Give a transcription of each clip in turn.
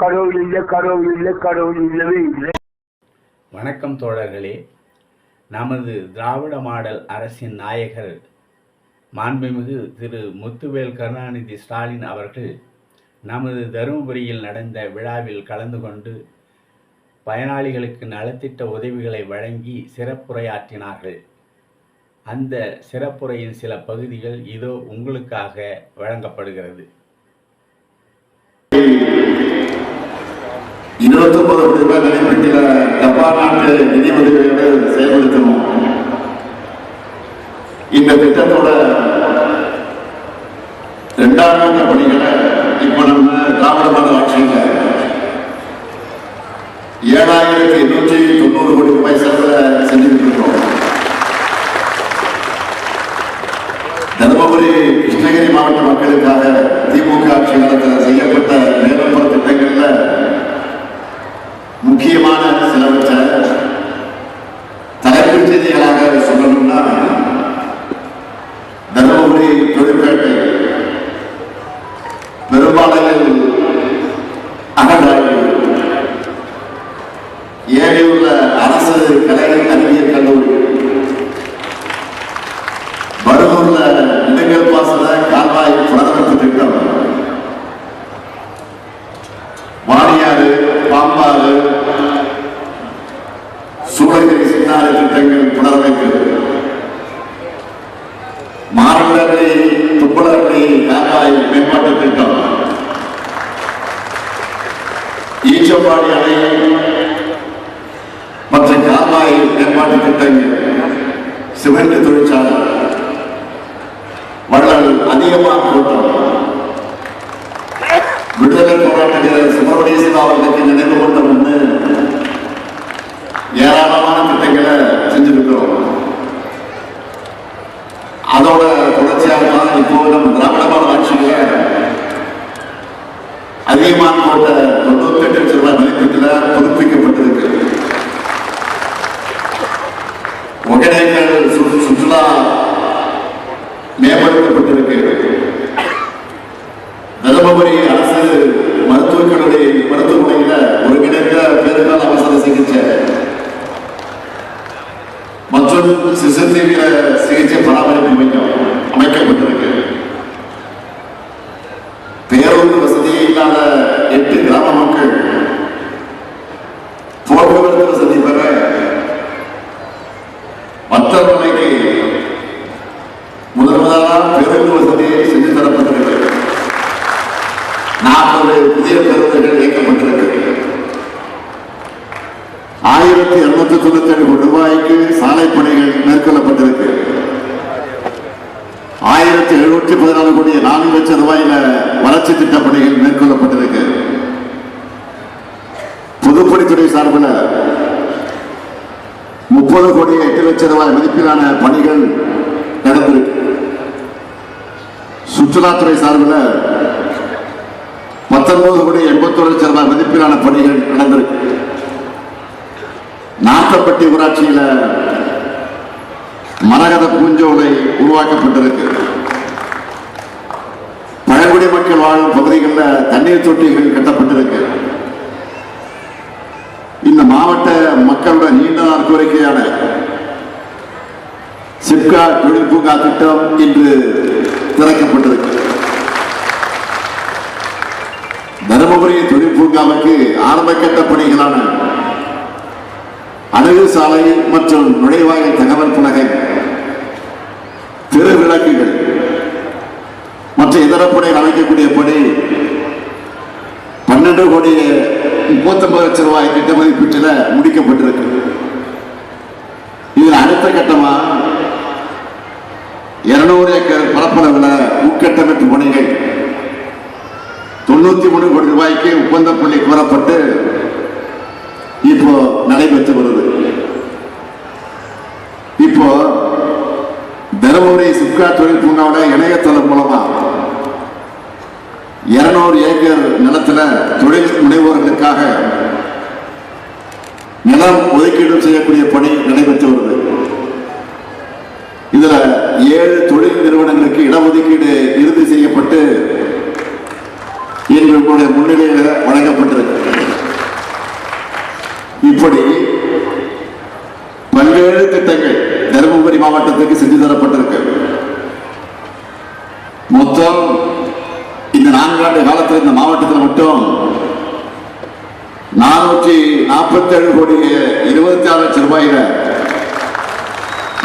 கடவுள் இல்லை கடவுள் இல்லை கடவுள் இல்லவே இல்லை. வணக்கம் தோழர்களே. நமது திராவிட மாடல் அரசின் நாயகர் மாண்புமிகு திரு முத்துவேல் கருணாநிதி ஸ்டாலின் அவர்கள் நமது தருமபுரியில் நடந்த விழாவில் கலந்து கொண்டு பயனாளிகளுக்கு நலத்திட்ட உதவிகளை வழங்கி சிறப்புரையாற்றினார்கள். அந்த சிறப்புரையின் சில பகுதிகள் இதோ உங்களுக்காக வழங்கப்படுகிறது. இருபத்தொன்பது கோடி ரூபாய் மதிப்பீட்டில் ஜப்பான் நாட்டு நிதி உதவியோடு செயல்படுத்தணும் இந்த திட்டத்தோட இரண்டாம் கட்ட பணிகளை இப்ப நம்ம திராவிட மாடல் ஆட்சியில் ஏழாயிரத்தி எண்ணூற்றி தொண்ணூறு கோடி ரூபாய் செலவில் செஞ்சுட்டு இருக்கோம். பெரும்பாலையில் அகழாய்வு உள்ள அரசு கலை அறிவியல் கல்லூரி. பருகூர்ல இளைஞர் பாசன கால்வாய் புனரமைப்பு திட்டம். வாணியாறு பாம்பாறு சூளகிரி சின்னாறு திட்டங்கள் புனரமைப்பு மாரண்டை துப்பலப்பள்ளி கால்வாய் மேம்பாட்டு திட்டம். ஈச்சப்பாடி அணை மற்ற கால்வாய் மேம்பாட்டு திட்டங்கள் சிமெண்ட் தொழிற்சாலை. வள்ளல் அதிகமாக கூட்டம் விடுதலை போராட்ட வீரர் சுப்பிரமணியன் அவர்களுக்கு நினைவு கொண்டோம்னு ஏராளமான திட்டங்களை செஞ்சிருக்கிறோம் அதோட தொடர்ச்சியாக தான் இப்போ நம்ம திராவிட மாடல் ஆட்சியில அதிகமான கோட்ட தொண்ணூத்தி எட்டு லட்சம் ரூபாய் மதிப்பீட்டில் புதுப்பிக்கப்பட்டிருக்கு ஒகேனக்கல் சு- சுற்றுலா மேம்படுத்தப்பட்டிருக்கு தருமபுரி அரசு மருத்துவக் கல்லூரி மருத்துவமனையில ஒருங்கிணைந்த பேறுகால அவசர சிகிச்சை மற்றும் சிசு சிகிச்சை பராமரிப்பு மையம் அமைக்கப்பட்டிருக்கு. பேருந்து வசதியே இல்லாத எட்டு கிராம மக்கள் போக்குவரத்து வசதி பெற மற்றவர்களுக்கு முதல் முதலாக பேருந்து வசதியை செஞ்சு தரப்பட்டிருக்கு. நாற்பது புதிய பேருந்துகள் இயக்கப்பட்டிருக்கு. ஆயிரத்தி இருநூத்தி தொண்ணூத்தி ஏழு கோடி ரூபாய்க்கு சாலை பணிகள் மேற்கொள்ளப்பட்டிருக்கு. ஆயிரத்தி எழுநூற்றி பதினாலு கோடி நான்கு லட்சம் ரூபாயில வளர்ச்சி திட்ட பணிகள் மேற்கொள்ளப்பட்டிருக்கு. பொதுப்பணித்துறை சார்பில் முப்பது கோடி எட்டு லட்சம் ரூபாய் மதிப்பிலான பணிகள் நடந்திருக்கு. சுற்றுலாத்துறை சார்பில் பத்தொன்பது கோடி எண்பத்தோரு லட்சம் ரூபாய் மதிப்பிலான பணிகள் நடந்திருக்கு. நாட்டப்பட்டி ஊராட்சியில மரகத பூஞ்சோலை உருவாக்கப்பட்டிருக்கு. பழங்குடி மக்கள் வாழும் பகுதிகளில் தண்ணீர் தொட்டிகள் கட்டப்பட்டிருக்கு. இந்த மாவட்ட மக்களோட நீண்ட நாள் கோரிக்கையான சிப்கா தொழில் பூங்கா திட்டம் இன்று திறக்கப்பட்டிருக்கு. தருமபுரி தொழில் பூங்காவுக்கு கட்ட பணிகளான அழகு சாலை மற்றும் நுழைவாயில் தகவல் பலகை தெரு விளக்குகள் மற்ற இதர பணிகள் அமைக்கக்கூடிய பணி பன்னெண்டு கோடி முப்பத்தொன்பது லட்சம் ரூபாய் திட்ட மதிப்பீட்டில் முடிக்கப்பட்டிருக்கு. இதில் அடுத்த கட்டமா இருநூறு ஏக்கர் பரப்பளவில் உட்கட்டமைப்பு பணிகள் தொண்ணூத்தி மூணு கோடி ரூபாய்க்கு ஒப்பந்த புள்ளி கோரப்பட்டு இப்போ நடைபெற்று வருது இப்போ தருமபுரி சிப்கா தொழில் பூங்காவோட இணையதளம் மூலமா இருநூறு ஏக்கர் நிலத்துல தொழில் முனைவோர்களுக்காக நிலம் ஒதுக்கீடு செய்யக்கூடிய பணி நடைபெற்று வருது. இதுல ஏழு தொழில் நிறுவனங்களுக்கு இடஒதுக்கீடு இறுதி செய்யப்பட்டு இன்று உங்களுடைய முன்னிலையில வழங்கப்பட்டிருக்கு. இப்படி பல்வேறு திட்டங்கள் தருமபுரி மாவட்டத்துக்கு செஞ்சு தரப்பட்டிருக்கு. மொத்தம் இந்த நான்காண்டு காலத்தில் இந்த மாவட்டத்தில் மட்டும் நானூற்றி நாற்பத்தி ஏழு கோடி இருபத்தி ஆறு லட்சம் ரூபாயில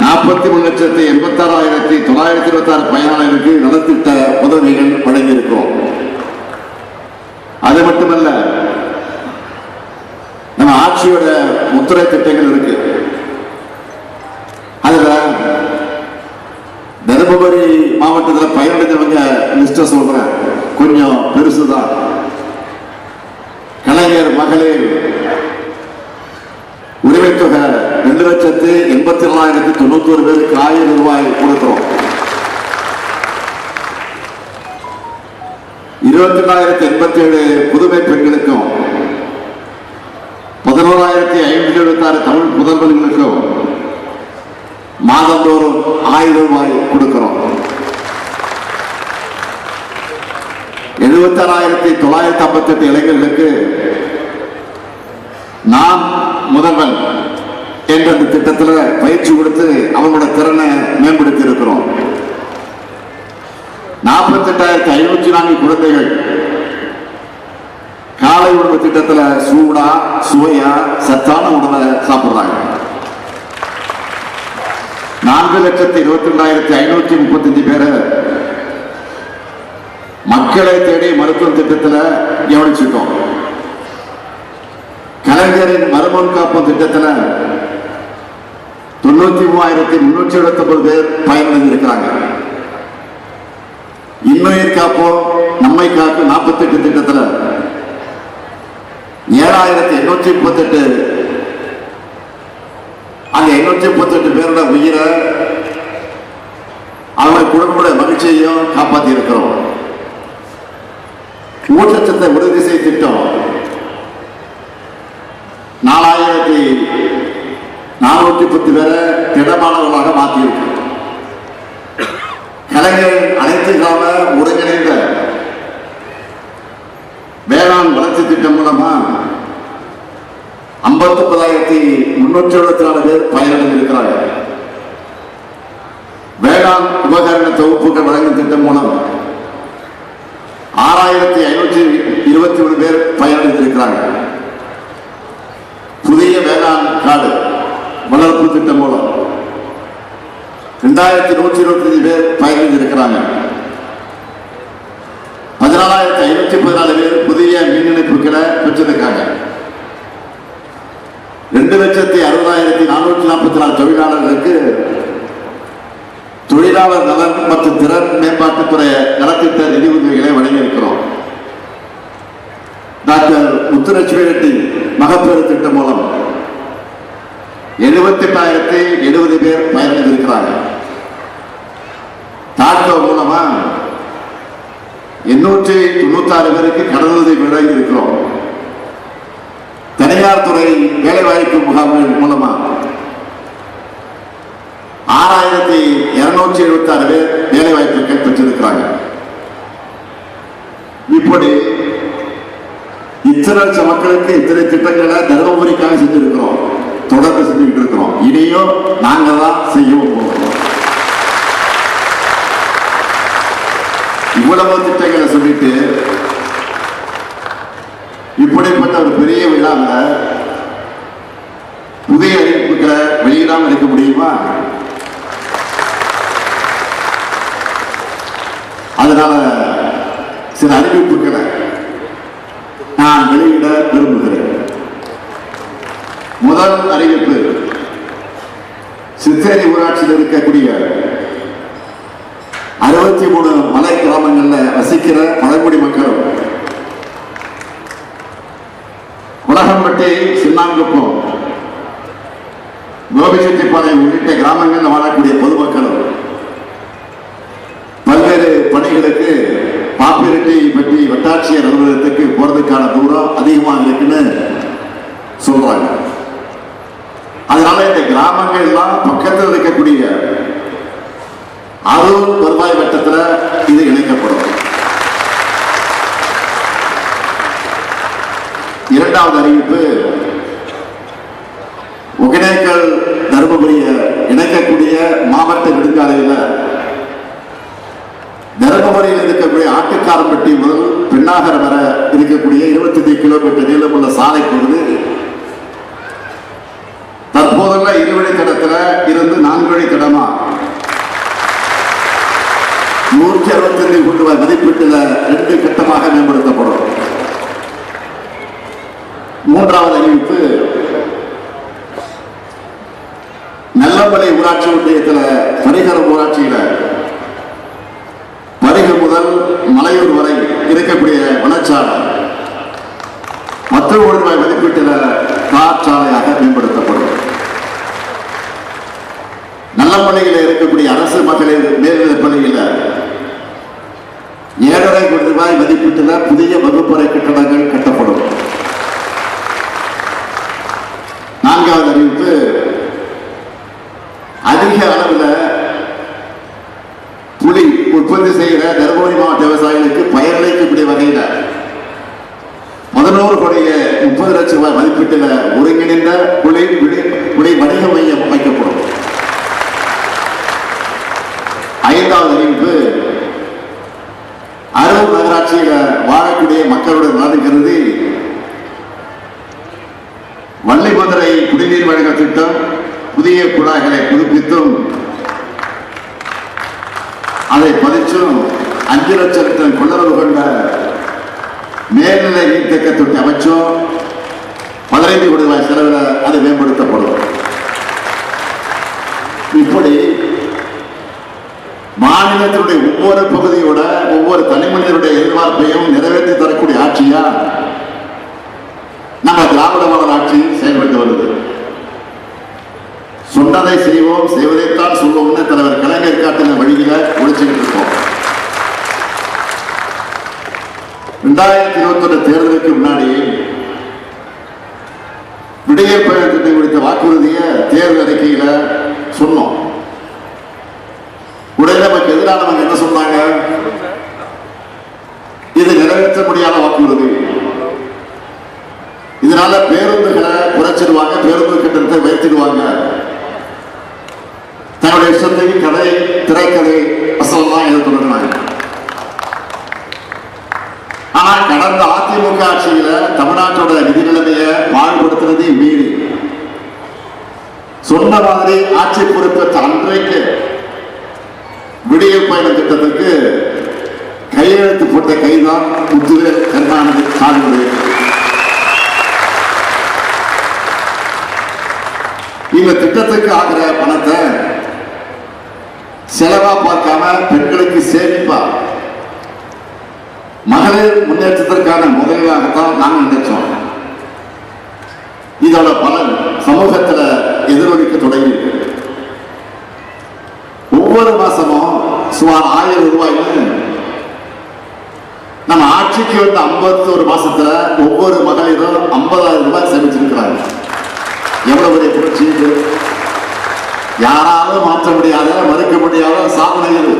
நாற்பத்தி மூணு லட்சத்தி எண்பத்தி ஆறாயிரத்தி தொள்ளாயிரத்தி இருபத்தி ஆறு பயனாளர்களுக்கு நலத்திட்ட உதவிகள் வழங்கியிருக்கிறோம். அது மட்டுமல்ல நம்ம ஆட்சியோட முத்திரை திட்டங்கள் இருக்கு. அதுல தருமபுரி மாவட்டத்தில் பயனடைஞ்சவங்க லிஸ்ட சொல்றேன் கொஞ்சம் பெருசுதான். கலைஞர் மகளிர் உரிமை தொகை ரெண்டு லட்சத்து எண்பத்தி நாலாயிரத்தி தொண்ணூத்தி ஒரு பேருக்கு ஆயிரம் ரூபாய் கொடுக்கிறோம். இருபத்தி நாலாயிரத்தி எண்பத்தி ஏழு புதுமை பெண்களுக்கும் பதினோராயிரத்தி ஐநூத்தி எழுபத்தி ஆறு தமிழ் புதல்வர்களுக்கும் மாதந்தோறும் ஆயிரம் ரூபாய் கொடுக்கிறோம். எழுபத்தாறாயிரத்தி தொள்ளாயிரத்தி ஐம்பத்தி எட்டு இளைஞர்களுக்கு நாம் முதல்வன் என்ற அந்த திட்டத்தில் பயிற்சி கொடுத்து அவங்களோட திறனை மேம்படுத்தி இருக்கிறோம் நாற்பத்தி எட்டாயிரத்தி ஐநூற்றி நான்கு குழந்தைகள் காலை உணவு திட்டத்தில் சூடா சுவையா சத்தான உணவை சாப்பிடுறாங்க. நான்கு லட்சத்தி இருபத்தி ரெண்டாயிரத்தி ஐநூத்தி முப்பத்தஞ்சு பேரை மக்களை தேடி மருத்துவ திட்டத்தில் கவனிச்சிட்டோம். கலைஞரின் மருமன் காப்போம் திட்டத்தில் தொண்ணூத்தி மூவாயிரத்தி முன்னூற்றி எழுபத்தி ஒன்பது பேர் பயனடைந்திருக்கிறாங்க. இன்னுயிர் காப்போம் நம்மை காக்கும் நாற்பத்தி எட்டு திட்டத்தில். ஏழாயிரத்தி எண்ணூற்றி முப்பத்தெட்டு அந்த எண்ணூற்றி முப்பத்தெட்டு பேரோட உயிரை அவங்க குடும்பமுடைய மகிழ்ச்சியையும் காப்பாற்றி இருக்கிறோம் ஊட்டச்சத்தை உறுதி செய்ய திட்டம். நாலாயிரத்தி நானூற்றி பத்து பேரை திடமானவர்களாக மாற்றியிருக்கு கலைஞர் அனைத்து கால ஒருங்கிணைந்த வேளாண் வளர்ச்சி திட்டம் மூலமா ஐம்பத்தி ஒன்பதாயிரத்தி முன்னூற்றி எழுபத்தி நாலு பேர் பயனடைந்திருக்கிறார்கள். உபகரண தொகுப்புகள் வழங்கும் திட்டம் மூலம் ஆறாயிரத்தி ஐநூற்றி இருபத்தி ஒன்று பேர் பயனடைந்திருக்கிறாங்க. புதிய வேளாண் காடு வளர்ப்பு திட்டம் மூலம் ரெண்டாயிரத்தி நூற்றி இருபத்தி பேர் பயனடைந்திருக்கிறாங்க. பதினாலாயிரத்தி ஐநூத்தி பதினாலு பேர் புதிய மின் இணைப்புகளை பெற்றிருக்காங்க. ரெண்டு லட்சத்தி அறுபதாயிரத்தி நானூற்றி நாற்பத்தி நாலு தொழிலாளர்களுக்கு தொழிலாளர் நலன் மற்றும் திறன் மேம்பாட்டுத்துறை நலத்திட்ட நிதி உதவிகளை வழங்கியிருக்கிறோம். டாக்டர் முத்துலட்சுமி ரெட்டி மகப்பேறு திட்டம் மூலம் எழுபத்தி எட்டாயிரத்தி எழுபது பேர் பயனடைந்திருக்கிறாங்க டாக்டோ மூலமா எண்ணூற்றி தொண்ணூத்தாறு பேருக்கு கடனுதவி வழங்கி இருக்கிறோம் தனியார் துறை வேலைவாய்ப்பு முகாம்கள் மூலமா ஆறாயிரத்தி இருநூற்றி எழுபத்தி ஆறு பேர் வேலை வாய்ப்புகள் பெற்றிருக்கிறாங்க இப்படி இத்தனை லட்சம் மக்களுக்கு இத்தனை திட்டங்களை தருமபுரிக்காக செஞ்சிருக்கிறோம். தொடர்ந்து செஞ்சுக்கிட்டு இருக்கிறோம். இனியும் நாங்க தான் செய்யவும் போகிறோம் இவ்வளவு திட்டங்களை சொல்லிட்டு இப்படிப்பட்ட ஒரு பெரிய விழாவில் புதிய அறிவிப்புகளை வெளியிடாமல் இருக்க முடியுமா அதனால சில அறிவிப்புகளை நான் வெளியிட விரும்புகிறேன். முதல் அறிவிப்பு சித்தேரி ஊராட்சியில் இருக்கக்கூடிய அறுபத்தி மூணு மலை கிராமங்களில் வசிக்கிற பழங்குடி மக்களும் உலகம்பட்டி சின்னாங்குப்பம் கோபிச்செட்டிப்பாளையம் உள்ளிட்ட கிராமங்களில் வாழக்கூடிய அலுவலகத்துக்கு தூரம் அதிகமாக இருக்குன்னு சொல்றாங்க. அதனால இந்த கிராமங்கள் எல்லாம் பக்கத்தில் இருக்கக்கூடிய அரூர் வருவாய் வட்டத்தில் இது இணைக்கப்படும். இரண்டாவது அறிவிப்பு ஒகேனக்கல் தருமபுரிய இணைக்கக்கூடிய மாவட்ட நெடுஞ்சாலையில் தருமபுரியில் இருக்கக்கூடிய ஆட்டுக்காரம்பட்டி முதல் பெண்ணாகரம் வர இருக்கக்கூடிய இருபத்தி ஐந்து கிலோமீட்டர் உள்ள சாலை பொழுது தற்போதெல்லாம் இருவழி தடத்துல இருந்து நான்கு வழி தடமா நூற்றி அறுபத்தி ஐந்து கோடி ரூபாய் மதிப்பீட்டுல ரெண்டு கட்டமாக மேம்படுத்தப்படும். மூன்றாவது அறிவிப்பு நல்லமலை ஊராட்சி ஒன்றியத்தில் பரிகரம் ஊராட்சியில் பரிகர் முதல் மலையூர் வரை இருக்கக்கூடிய வனச்சாலை பத்து கோடி ரூபாய் மதிப்பீட்டில் காற்றாலையாக மேம்படுத்தப்படும் நல்லமலையில் இருக்கக்கூடிய அரசு மகளிர் மேல்நிலைப் பள்ளியில் ஏழரை கோடி ரூபாய் மதிப்பீட்டில் புதிய வகுப்பறை கட்டடங்கள் கட்டப்படும். நான்காவது அறிவிப்பு அதிக அளவில் புலி உற்பத்தி செய்கிற தருமபுரி மாவட்ட விவசாயிகளுக்கு பயனளிக்கக்கூடிய வகையில் பதினோரு கோடிய முப்பது லட்சம் ரூபாய் மதிப்பீட்டில் ஒருங்கிணைந்த புலி விடி- குடை வணிக மையம் அமைக்கப்படும். ஐந்தாவது அறிவிப்பு அரூர் நகராட்சியில் வாழக்கூடிய மக்களுடன் நலன் கருதி வள்ளிமதுரை குடிநீர் வழங்க திட்டம் புதிய குழாய்களை புதுப்பித்தும் அதை பதிச்சும் அஞ்சு லட்சம் கொள்ளளவு கொண்ட மேல்நிலை நீர்த்தக்க தொட்டி அமைச்சும் பதினைந்து கோடி ரூபாய் செலவில் அது மேம்படுத்தப்படும். இப்படி மாநிலத்தினுடைய ஒவ்வொரு பகுதியோட ஒவ்வொரு தனி மனிதனுடைய எதிர்பார்ப்பையும் நிறைவேற்றி தரக்கூடிய ஆட்சியா நம்ம திராவிட மாடல் ஆட்சி செயல்பட்டு வருது. சொன்னதை செய்வோம் செய்வதைத்தான் சொல்லுவோம்னு தலைவர் கலைஞர் காட்டின வழியில ஒழிச்சுக்கிட்டு இருக்கோம். ரெண்டாயிரத்தி இருபத்தி ஒன்று தேர்தலுக்கு முன்னாடி விடையர் பயணத்தை குறித்த வாக்குறுதியை தேர்தல் அறிக்கையில சொன்னோம். உடனே நமக்கு எதிரானவங்க என்ன சொன்னாங்க? இது நிறைவேற்ற முடியாத வாக்குறுதி. இதனால பேருந்துகளை குறைச்சிடுவாங்க பேருந்து கட்டணத்தை உயர்த்திடுவாங்க. தன்னுடைய சொந்த கதை திரைக்கதை ஆனா கடந்த அதிமுக ஆட்சியில தமிழ்நாட்டோட நிதி நிலைமையை பாடுபடுத்துறதே மீறி சொன்ன மாதிரி ஆட்சி பொறுப்பேற்ற அன்றைக்கு விடியல் பயண திட்டத்துக்கு கையெழுத்து போட்ட கைதான் முத்துவேல் கருணாநிதி ஸ்டாலினுடைய இந்த திட்டத்துக்கு ஆகிற பணத்தை செலவா பார்க்காம பெண்களுக்கு சேமிப்பா மகளிர் முன்னேற்றத்திற்கான முதலீடாகத்தான் நாங்க நினைச்சோம் இதோட பலன் சமூகத்துல எதிரொலிக்க தொடங்கி ஒவ்வொரு மாசமும் சுமார் ஆயிரம் ரூபாய்னு நம்ம ஆட்சிக்கு வந்த 51 மாசத்துல ஒவ்வொரு மகளிரும் 50000 ரூபாய் சேமிச்சிருக்கிறாங்க எவ்வளவு பெரிய புரட்சி யாராலும் மாற்ற முடியாத மறுக்க முடியாத சாதனை இது.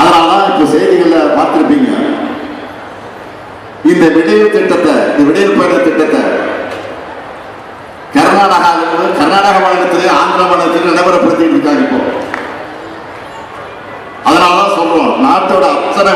அதனாலதான் இப்ப செய்திகள்ல பார்த்திருப்பீங்க. இந்த விடைவு திட்டத்தை இந்த விடைவு பயண திட்டத்தை கர்நாடகாவிலும் கர்நாடக மாநிலத்திலே ஆந்திர மாநிலத்தில் நடைமுறைப்படுத்திட்டு இருக்காங்க இப்போ. அதனாலதான் சொல்றோம் நாட்டோட அத்தனை